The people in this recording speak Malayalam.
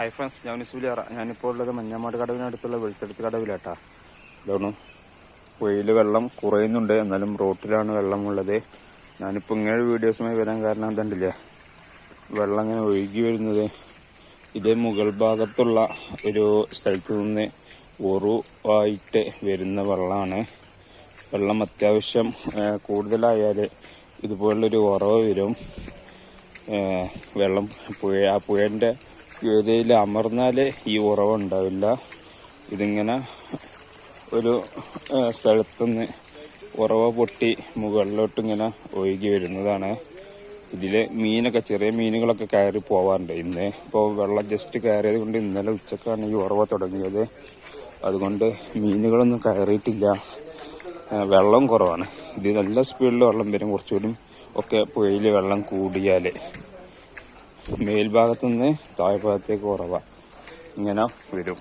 ഹായ് ഫ്രണ്ട്സ് ഞാൻ സുലിയറ ഞാനിപ്പോൾ ഉള്ളത് മഞ്ഞാമാട് കടവിനടുത്തുള്ള വെളുത്തെടുത്ത് കടവിലാട്ടാ. ഇതാണ്? പുഴയിൽ വെള്ളം കുറയുന്നുണ്ട്. എന്നാലും റോട്ടിലാണ് വെള്ളമുള്ളത്. ഞാനിപ്പോൾ ഇങ്ങനെ വീഡിയോസുമായി വരാൻ കാരണം എന്തുണ്ടല്ലേ? വെള്ളം ഇങ്ങനെ ഒഴുകി വരുന്നത്. ഇത് മുകൾ ഭാഗത്തുള്ള ഒരു സ്ഥലത്ത് നിന്ന് ഉറുവായിട്ട് വരുന്ന വെള്ളമാണ്. വെള്ളം അത്യാവശ്യം കൂടുതലായാൽ ഇതുപോലുള്ളൊരു ഉറവ് വരും. വെള്ളം പുഴ ആ പുഴന്റെ ഏരിയയിൽ അമർന്നാൽ ഈ ഉറവുണ്ടാവില്ല. ഇതിങ്ങനെ ഒരു സ്ഥലത്തുനിന്ന് ഉറവ പൊട്ടി മുകളിലോട്ട് ഇങ്ങനെ ഒഴുകി വരുന്നതാണ്. ഇതിൽ മീനൊക്കെ ചെറിയ മീനുകളൊക്കെ കയറി പോവാറുണ്ട് ഇന്ന്. ഇപ്പോൾ വെള്ളം ജസ്റ്റ് കയറിയത് കൊണ്ട് ഇന്നലെ ഉച്ചക്കാണ് ഈ ഉറവ തുടങ്ങിയത്. അതുകൊണ്ട് മീനുകളൊന്നും കയറിയിട്ടില്ല. വെള്ളം കുറവാണ്. ഇത് നല്ല സ്പീഡിൽ വെള്ളം വരും. കുറച്ചുകൂടി ഒക്കെ പുഴയിൽ വെള്ളം കൂടിയാൽ മേൽഭാഗത്തു നിന്ന് താഴ്ഭാഗത്തേക്ക് കുറവാണ് ഇങ്ങനെ വരും.